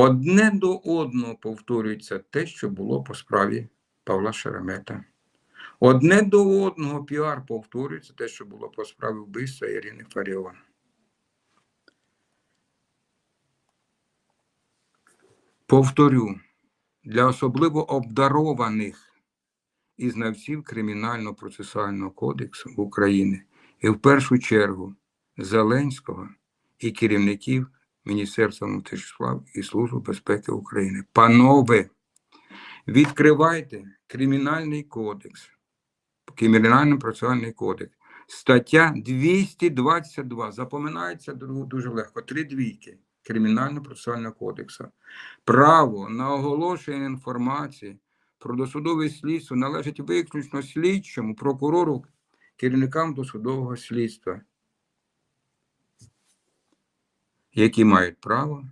Одне до одного повторюється те, що було по справі Павла Шеремета. Одне до одного піар повторюється те, що було по справі вбивства Ірини Фаріон. Повторю, для особливо обдарованих і знавців Кримінально-процесуального кодексу України і в першу чергу Зеленського і керівників Міністерства внутрішніх справ і Служби безпеки України. Панове, відкривайте Кримінальний кодекс, Кримінально-процесуальний кодекс. Стаття 222. Запоминається дуже легко. Три двійки Кримінально-процесуального кодексу. Право на оголошення інформації про досудове слідство належить виключно слідчому, прокурору, керівникам досудового слідства, які мають право